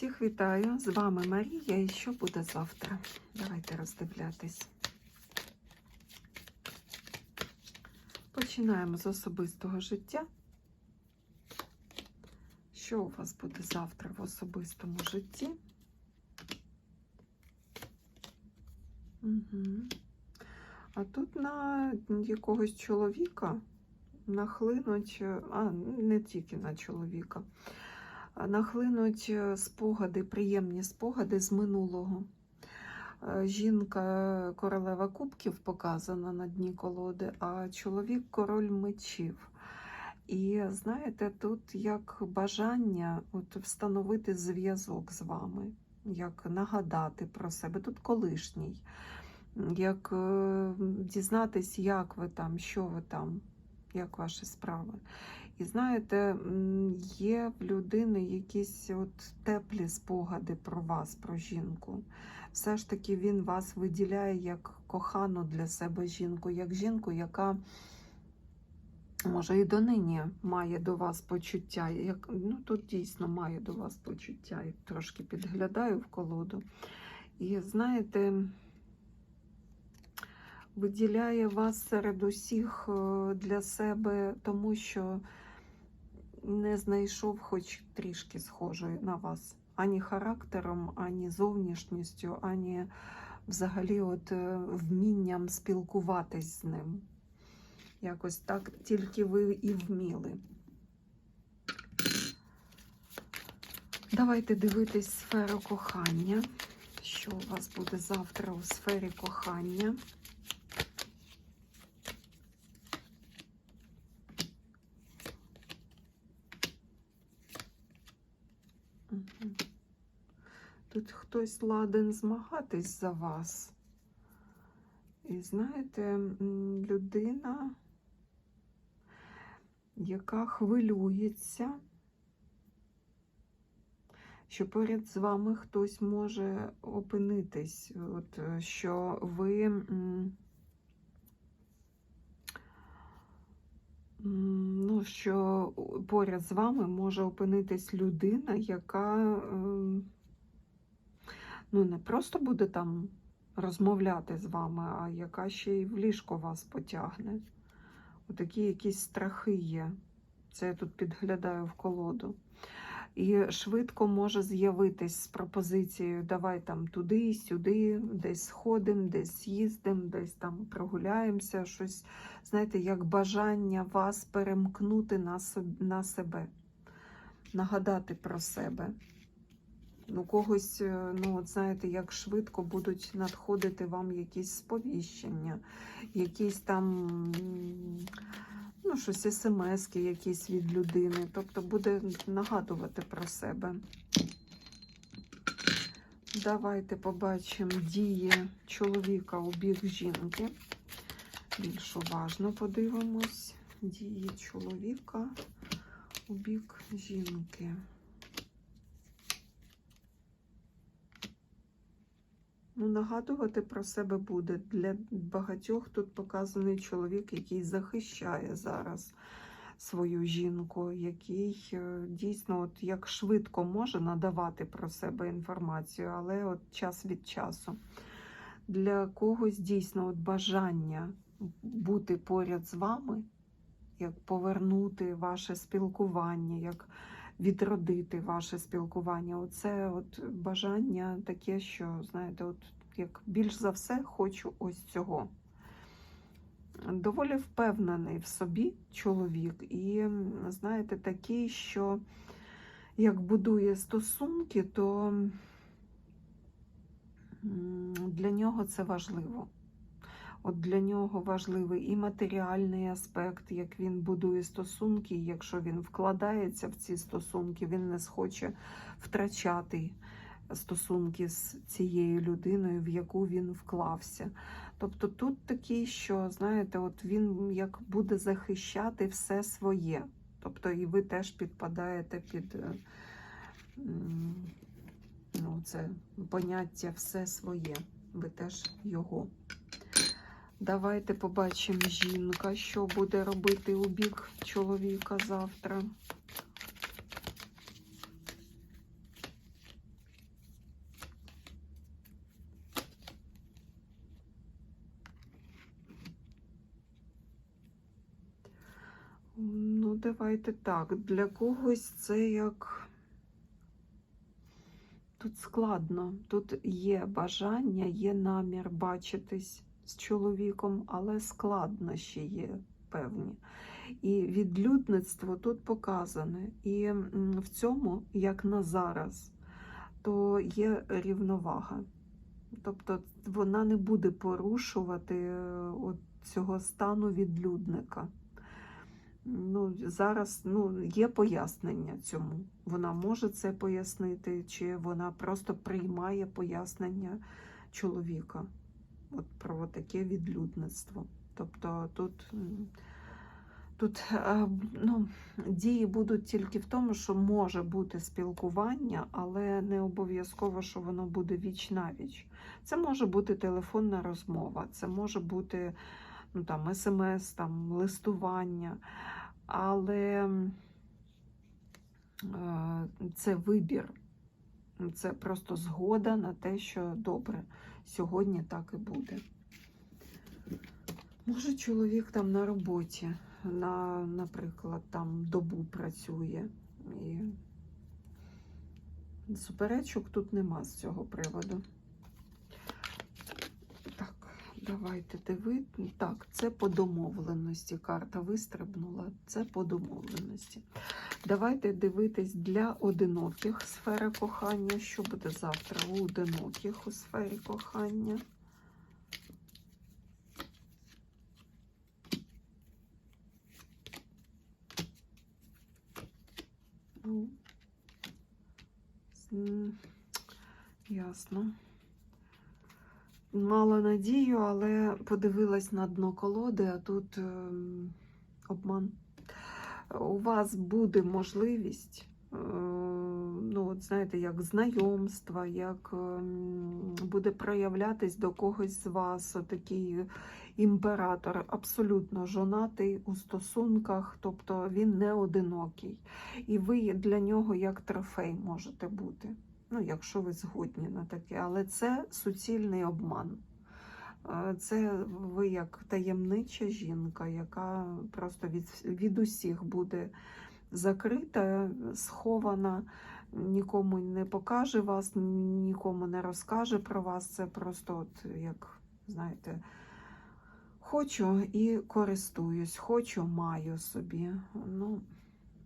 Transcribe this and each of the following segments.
Всіх вітаю! З вами Марія. І що буде завтра? Давайте роздивлятись. Починаємо з особистого життя. Що у вас буде завтра в особистому житті? Угу. А тут на якогось чоловіка нахлинуть, а не тільки на чоловіка, нахлинуть е, спогади, приємні спогади з минулого. Е, Жінка королева кубків показана на дні колоди, а чоловік король мечів. І знаєте, тут як бажання от встановити зв'язок з вами, як нагадати про себе. Тут колишній, як е, дізнатись, як ви там, що ви там, як ваші справи. І знаєте, є в людини якісь от теплі спогади про вас, про жінку. Все ж таки він вас виділяє як кохану для себе жінку, як жінку, яка може і донині має до вас почуття. Як, ну, тут дійсно має до вас почуття. Я трошки підглядаю в колоду. І знаєте, виділяє вас серед усіх е, для себе, тому що не знайшов хоч трішки схожої на вас. Ані характером, ані зовнішністю, ані взагалі от е, вмінням спілкуватись з ним. Якось так тільки ви і вміли. Давайте дивитись сферу кохання. Що у вас буде завтра у сфері кохання? Тут хтось ладен змагатись за вас. І знаєте, людина, яка хвилюється, що поряд з вами хтось може опинитись, от, е, що ви ну, що поряд з вами може опинитись людина, яка ем, ну, не просто буде там розмовляти з вами, а яка ще й в ліжко вас потягне. Отакі якісь страхи є. Це я тут підглядаю в колоду. І швидко може з'явитись з пропозицією: давай там туди, сюди, десь сходимо, десь їздимо, десь там прогуляємося, щось, знаєте, як бажання вас перемкнути на, соб- на себе, нагадати про себе. У когось, е, ну, от знаєте, як швидко будуть надходити вам якісь сповіщення, якісь там ну, щось смски якісь від людини. Тобто буде нагадувати про себе. Давайте побачимо дії чоловіка у бік жінки. Більш уважно подивимось. Дії чоловіка у бік жінки. Ну, нагадувати про себе буде. Для багатьох тут показаний чоловік, який захищає зараз свою жінку, який е, дійсно от як швидко може надавати про себе інформацію, але от час від часу. Для когось дійсно от бажання бути поряд з вами, як повернути ваше спілкування, як відродити ваше спілкування. Оце от бажання таке, що, знаєте, от як більш за все хочу ось цього. Доволі впевнений в собі чоловік, і, знаєте, такий, що як будує стосунки, то для нього це важливо. От для нього важливий і матеріальний аспект, як він будує стосунки. Якщо він вкладається в ці стосунки, він не схоче втрачати стосунки з цією людиною, в яку він вклався. Тобто тут такий, що, знаєте, от він як буде захищати все своє. Тобто і ви теж підпадаєте під е, ну, це поняття все своє. Ви теж його. Давайте побачимо жінка, що буде робити у бік чоловіка завтра. Ну, давайте так. Для когось це як тут складно, тут є бажання, є намір бачитись з чоловіком, але складнощі є певні. І відлюдництво тут показане. І в цьому, як на зараз, то є рівновага. Тобто вона не буде порушувати е, от цього стану відлюдника. Ну, зараз ну, є пояснення цьому. Вона може це пояснити, чи вона просто приймає пояснення чоловіка от про таке відлюдництво. Тобто тут, тут е, ну, дії будуть тільки в тому, що може бути спілкування, але не обов'язково, що воно буде віч навіч. Це може бути телефонна розмова, це може бути ну, там, смс, там, листування, але е, це вибір. Це просто згода на те, що добре, сьогодні так і буде. Може, чоловік там на роботі, на, наприклад, там добу працює. І суперечок тут нема з цього приводу. Так, давайте дивити. Так, це по домовленості. Карта вистрибнула. Це по домовленості. Давайте дивитись для одиноких сфера кохання. Що буде завтра у одиноких у сфері кохання? Ну, Ясно. Мала надію, але подивилась на дно колоди, а тут ем, обман. У вас буде можливість, е, ну, от знаєте, як знайомства, як ем, буде проявлятись до когось з вас отакий імператор, абсолютно жонатий у стосунках, тобто він не одинокий. І ви для нього як трофей можете бути. Ну, якщо ви згодні на таке, але це суцільний обман. Це ви як таємнича жінка, яка просто від, від усіх буде закрита, схована, нікому не покаже вас, нікому не розкаже про вас. Це просто, от як, знаєте, хочу і користуюсь, хочу, маю собі. Ну,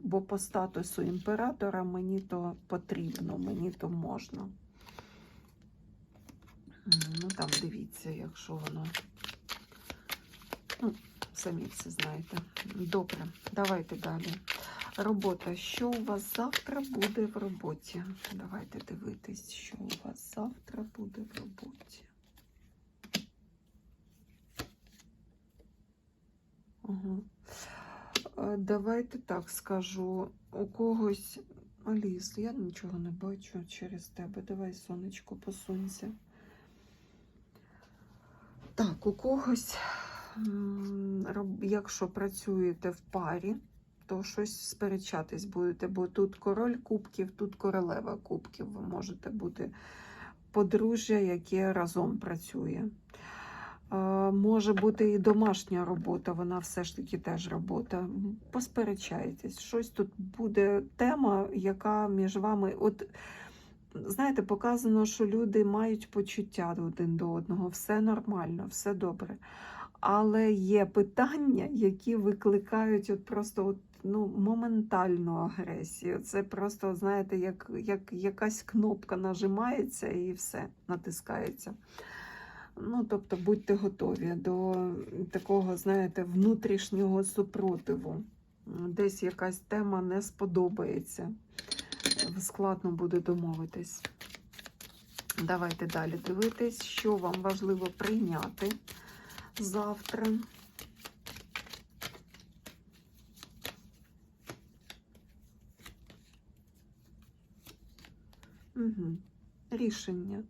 бо по статусу імператора мені то потрібно, мені то можна. Ну, там дивіться, якщо воно. Ну, самі все знаєте. Добре, давайте далі. Робота. Що у вас завтра буде в роботі? Давайте дивитись, що у вас завтра буде в роботі. Е, Давайте так скажу. У когось. Аліс, я нічого не бачу через тебе. Давай, сонечко, посунься. Так, у когось, якщо працюєте в парі, то щось сперечатись будете, бо тут король кубків, тут королева кубків. Ви можете бути подружжя, яке разом працює. Може бути і домашня робота, вона все ж таки теж робота. М, Посперечаєтесь. Щось тут буде тема, яка між вами. От знаєте, показано, що люди мають почуття один до одного, все нормально, все добре. Але є питання, які викликають от просто от, ну, моментальну агресію. Це просто, знаєте, як, як якась кнопка нажимається і все натискається. Ну, тобто будьте готові до такого, знаєте, внутрішнього супротиву. Десь якась тема не сподобається. Складно буде домовитись. Давайте далі дивитись, що вам важливо прийняти завтра. Угу. Рішення.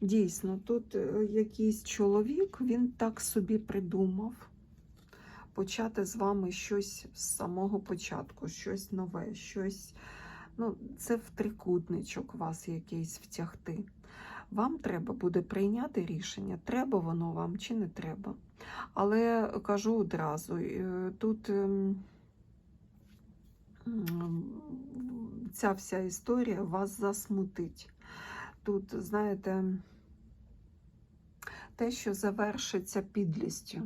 Дійсно, тут е, якийсь чоловік, він так собі придумав почати з вами щось з самого початку, щось нове, щось. Ну, це в трикутничок вас якийсь втягти. Вам треба буде прийняти рішення, треба воно вам чи не треба. Але кажу одразу, е, тут ем, ця вся історія вас засмутить. Тут, знаєте, те, що завершиться підлістю.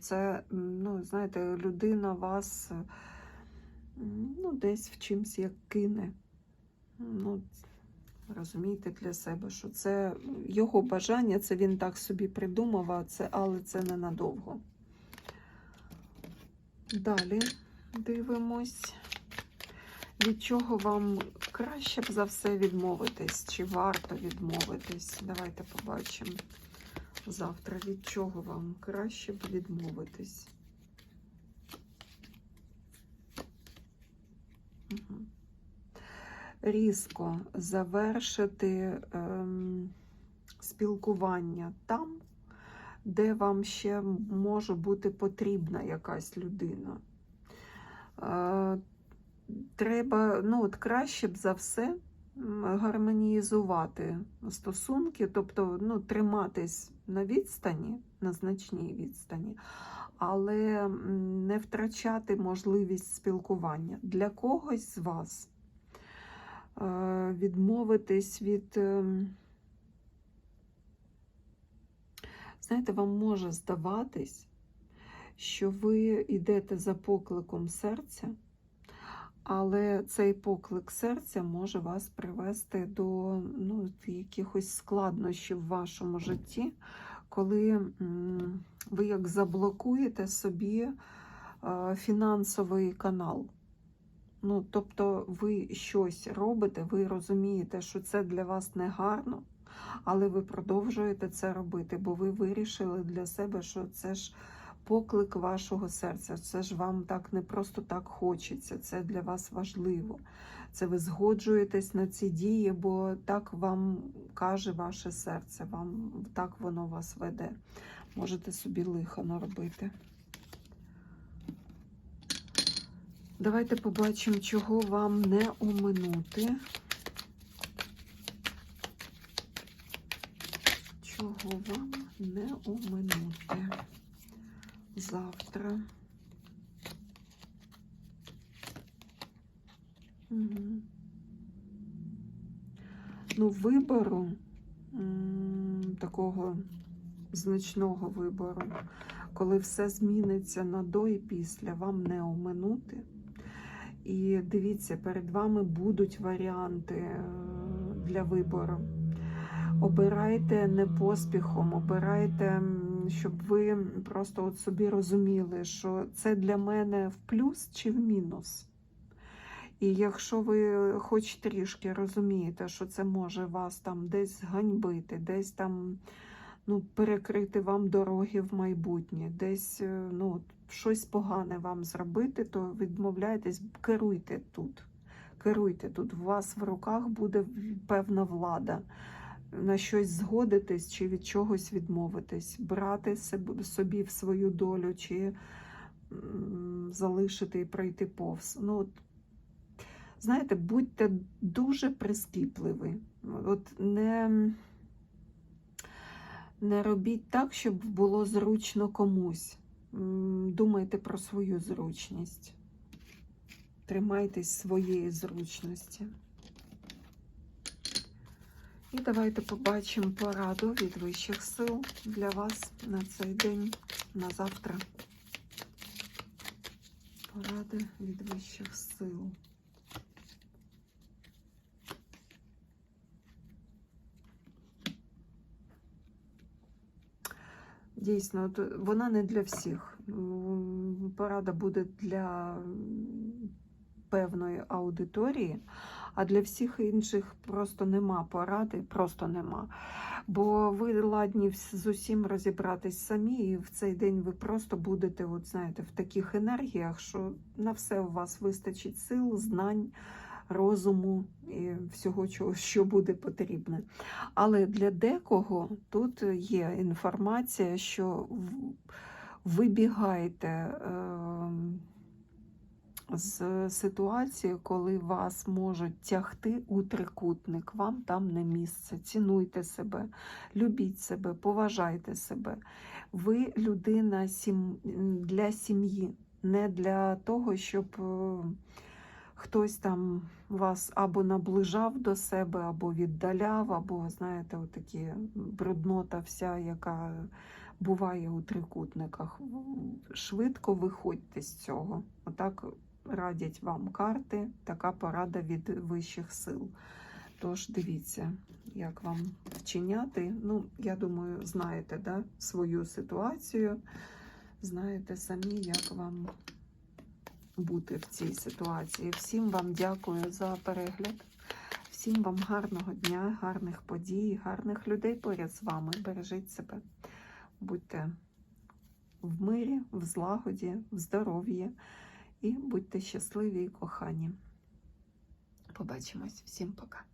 Це, ну, знаєте, людина вас ну, десь в чимсь як кине. Ну, розумієте для себе, що це його бажання, це він так собі придумав, а це, але це ненадовго. Далі дивимось, від чого вам краще б за все відмовитись, чи варто відмовитись. Давайте побачимо завтра, від чого вам краще б відмовитись. Різко завершити ем, спілкування там, де вам ще може бути потрібна якась людина. Е, треба, ну, от краще б за все гармонізувати стосунки, тобто ну, триматись на відстані, на значній відстані, але не втрачати можливість спілкування. Для когось з вас відмовитись від. ем, Знаєте, вам може здаватись, що ви йдете за покликом серця, але цей поклик серця може вас привести до ну, якихось складнощів в вашому житті, коли ви як заблокуєте собі е, фінансовий канал. Ну, тобто ви щось робите, ви розумієте, що це для вас не гарно, але ви продовжуєте це робити, бо ви вирішили для себе, що це ж поклик вашого серця. Це ж вам так не просто так хочеться, це для вас важливо. Це ви згоджуєтесь на ці дії, бо так вам каже ваше серце, вам так воно вас веде. Можете собі лихо наробити. Давайте побачимо, чого вам не оминути. Чого вам не оминути завтра. Угу. Ну, вибору такого значного вибору, коли все зміниться на до і після, вам не оминути. І дивіться, перед вами будуть варіанти е, для вибору. Обирайте не поспіхом, обирайте, щоб ви просто от собі розуміли, що це для мене в плюс чи в мінус. І якщо ви хоч трішки розумієте, що це може вас там десь ганьбити, десь там ну, перекрити вам дороги в майбутнє, десь е, ну, щось погане вам зробити, то відмовляйтесь, керуйте тут. Керуйте тут. У вас в руках буде певна влада. На щось згодитись чи від чогось відмовитись, брати собі в свою долю, чи залишити і пройти повз. Ну, от, знаєте, будьте дуже прискіпливі. От не, не робіть так, щоб було зручно комусь. Думайте про свою зручність. Тримайтесь своєї зручності. І давайте побачимо пораду від вищих сил для вас на цей день, на завтра. Поради від вищих сил. Дійсно, вона не для всіх. Порада буде для певної аудиторії, а для всіх інших просто нема поради, просто нема. Бо ви ладні з усім розібратись самі, і в цей день ви просто будете, от знаєте, в таких енергіях, що на все у вас вистачить сил, знань, розуму і всього, що буде потрібне. Але для декого тут є інформація, що вибігайте. ем, з ситуації, коли вас можуть тягти у трикутник, вам там не місце. Цінуйте себе, любіть себе, поважайте себе. Ви людина для сім'ї, не для того, щоб е, хтось там вас або наближав до себе, або віддаляв, або, знаєте, отакі бруднота вся, яка буває у трикутниках. Швидко виходьте з цього. Отак радять вам карти, така порада від вищих сил. Тож дивіться, як вам вчиняти. Ну, я думаю, знаєте да, свою ситуацію, знаєте самі, як вам бути в цій ситуації. Всім вам дякую за перегляд. Всім вам гарного дня, гарних подій, гарних людей поряд з вами. Бережіть себе. Будьте в мирі, в злагоді, в здоров'ї і будьте щасливі і кохані. Побачимось. Всім пока.